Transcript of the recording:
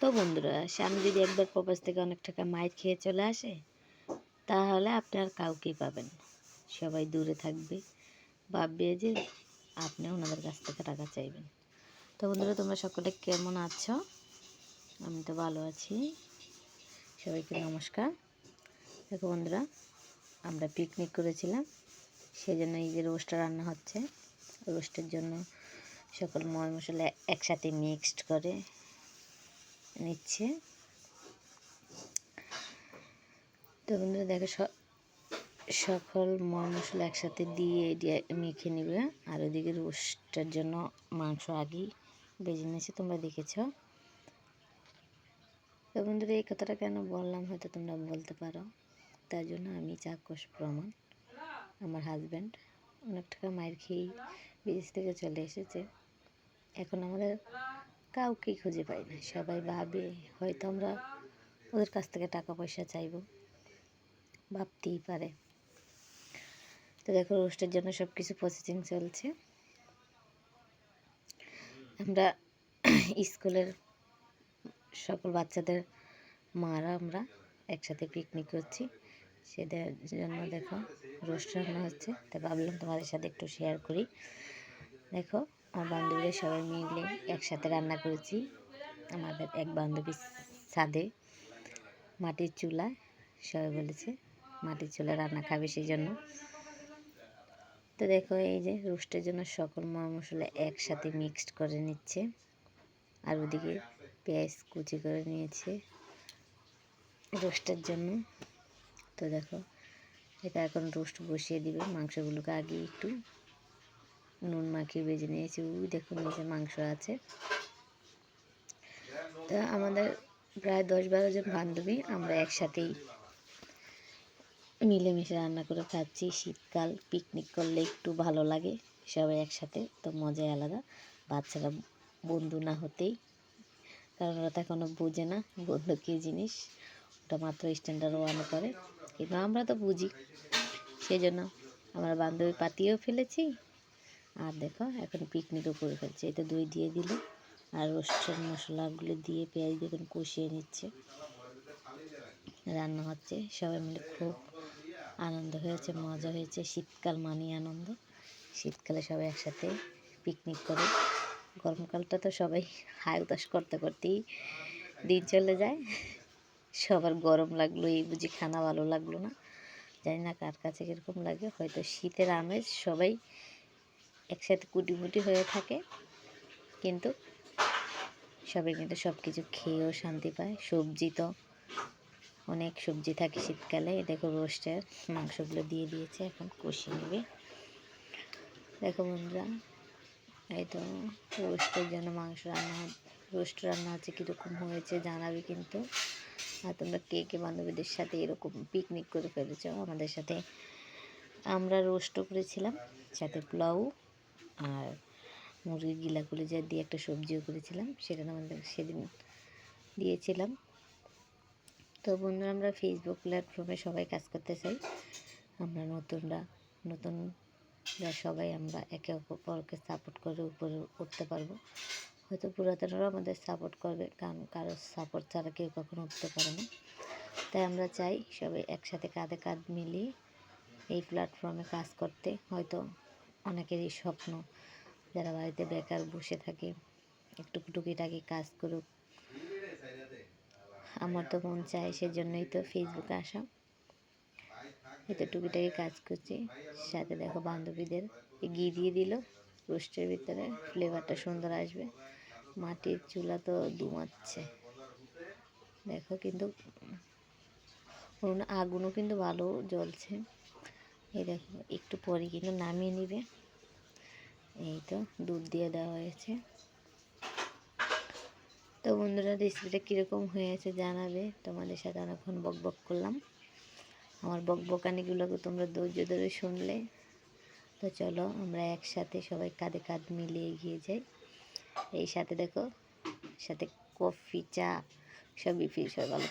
তো বন্ধুরা, স্বামী যদি একবার প্রবাস থেকে অনেক টাকা মাইর খেয়ে চলে আসে, তাহলে আপনি আর কাউকেই পাবেন সবাই দূরে থাকবে, ভাববে যে আপনি ওনাদের কাছ থেকে টাকা চাইবেন। তো বন্ধুরা, তোমরা সকলে কেমন আছো? আমি তো ভালো আছি। সবাইকে নমস্কার। দেখো বন্ধুরা, আমরা পিকনিক করেছিলাম সেই জন্য এই যে রোস্টটা রান্না হচ্ছে। রোস্টের জন্য সকল ময় মশলা একসাথে মিক্সড করে নিচ্ছে। তো বন্ধুরা দেখো সকল মশলা একসাথে দিয়ে দিয়ে মেখে নেবে। আর ওদিকে রোস্টের জন্য মাংস আগেই বেজে নিয়েছে, তোমরা দেখেছ। তো বন্ধুরা এই কথাটা কেন বললাম হয়তো তোমরা বলতে পারো। তার জন্য আমি চাক্ষুষ প্রমাণ। আমার হাজব্যান্ড অনেক টাকা মায়ের খেয়েই বিদেশ থেকে চলে এসেছে। এখন আমাদের কাউকেই খুঁজে পাই না। সবাই ভাবে, হয়তো আমরা ওদের কাছ থেকে টাকা পয়সা চাইব। ভাবতেই পারে। তো দেখো, রোস্টের জন্য সব কিছু প্রসেসিং চলছে। আমরা স্কুলের সকল বাচ্চাদের মারা আমরা একসাথে পিকনিক করছি। সেদের জন্য দেখো, রোস্ট রান্না হচ্ছে। তাই ভাবলাম তোমাদের সাথে একটু শেয়ার করি। দেখো আমার বান্ধবীরা সবাই মিলে একসাথে রান্না করেছি। আমাদের এক বান্ধবীর ছাদে মাটির চুলা, সবাই বলেছে মাটির চুলায় রান্না খাবে সেই জন্য তো দেখো এই যে রোস্টের জন্য সকল মশলা একসাথে মিক্সড করে নিচ্ছে। আর ওদিকে পেঁয়াজ কুচি করে নিয়েছে রোস্টের জন্য। তো দেখো, এটা এখন রোস্ট বসিয়ে দিবে, মাংসগুলোকে আগে একটু নুন মাখিয়ে বেজে নিয়েছি। ওই দেখুন নিচে মাংস আছে। তো আমাদের প্রায় দশ বারো জন বান্ধবী আমরা একসাথেই মিলেমিশে রান্না করে খাচ্ছি। শীতকাল পিকনিক করলে একটু ভালো লাগে সবাই একসাথে, তো মজাই আলাদা। বাচ্চারা বন্ধু না হতেই, কারণ ওরা তো এখনও বোঝে না বন্ধু কী জিনিস। ওটা মাত্র স্ট্যান্ডার্ড ওয়ানে করে। কিন্তু আমরা তো বুঝি সেই জন্য আমরা বান্ধবী পাতিয়েও ফেলেছি আর দেখো, এখন পিকনিকও করে ফেলছে। এটা দই দিয়ে দিল, আর রোস্টের মশলাগুলো দিয়ে পেঁয়াজ দেখুন কষিয়ে নিচ্ছে। রান্না হচ্ছে, সবাই মিলে খুব আনন্দ হয়েছে, মজা হয়েছে। শীতকাল মানেই আনন্দ। শীতকালে সবাই একসাথে পিকনিক করে। গরমকালটা তো সবাই হাই উতাস করতে করতেই দিন চলে যায়। সবার গরম লাগল, এই বুঝি খানা ভালো লাগল না। জানি না কার কাছে কীরকম লাগে, হয়তো শীতের আমেজ সবাই একসাথে কুটিমুটি হয়ে থাকে। কিন্তু সবাই কিন্তু সব কিছু খেয়েও শান্তি পায়। সবজি তো অনেক সবজি থাকে শীতকালে। দেখো রোস্টের মাংসগুলো দিয়ে দিয়েছে, এখন কষিয়ে নেবে। দেখো বন্ধুরা, এই তো রোস্টের জন্য মাংস রান্না রোস্ট রান্না হচ্ছে কীরকম হয়েছে জানাবে কিন্তু। আর তোমরা কে কে বান্ধবীদের সাথে এরকম পিকনিক করে ফেলেছ? আমাদের সাথে আমরা রোস্টও করেছিলাম, সাথে পোলাও আর মুরগির গিলা কলিজা দিয়ে একটা সবজিও করেছিলাম, সেটা আমাদের সেদিন দিয়েছিলাম। তো বন্ধুরা, আমরা ফেসবুক প্ল্যাটফর্মে সবাই কাজ করতে চাই। আমরা নতুনরা নতুনরা সবাই আমরা একে অপরকে সাপোর্ট করে উপরে উঠতে পারব। হয়তো পুরাতনরাও আমাদের সাপোর্ট করবে, কারণ কারও সাপোর্ট ছাড়া কেউ কখনো উঠতে পারে না। তাই আমরা চাই সবাই একসাথে কাঁধে কাঁধ মিলিয়ে এই প্ল্যাটফর্মে কাজ করতে। হয়তো অনেকেরই স্বপ্ন যারা বাড়িতে বেকার বসে থাকে একটু টুকিটাকি কাজ করুক। আমার তো মন চায় সেজন্যই তো ফেসবুকে আসা। এতে টুকিটাকি কাজ করছি। সাথে দেখো বান্ধবীদের ঘি দিয়ে দিল। রোস্টের ভিতরে ফ্লেভারটা সুন্দর আসবে। মাটির চুলা তো দুমাচ্ছে। দেখো কিন্তু আগুনও কিন্তু ভালো জ্বলছে। এই দেখো, একটু পরে কিন্তু নামিয়ে নিবে। এই তো, দুধ দিয়ে দেওয়া হয়েছে। তো বন্ধুরা রেসিপিটা কীরকম হয়েছে জানাবে? তোমাদের সাথে অনেকক্ষণ বক বক করলাম। আমার বক বকানিগুলোকে তোমরা ধৈর্য ধরে শুনলে। তো চলো, আমরা একসাথে সবাই কাঁধে কাঁধ মিলিয়ে এগিয়ে যাই। এই সাথে দেখো, সাথে কফি, চা, সবই ফির সবাই ভালো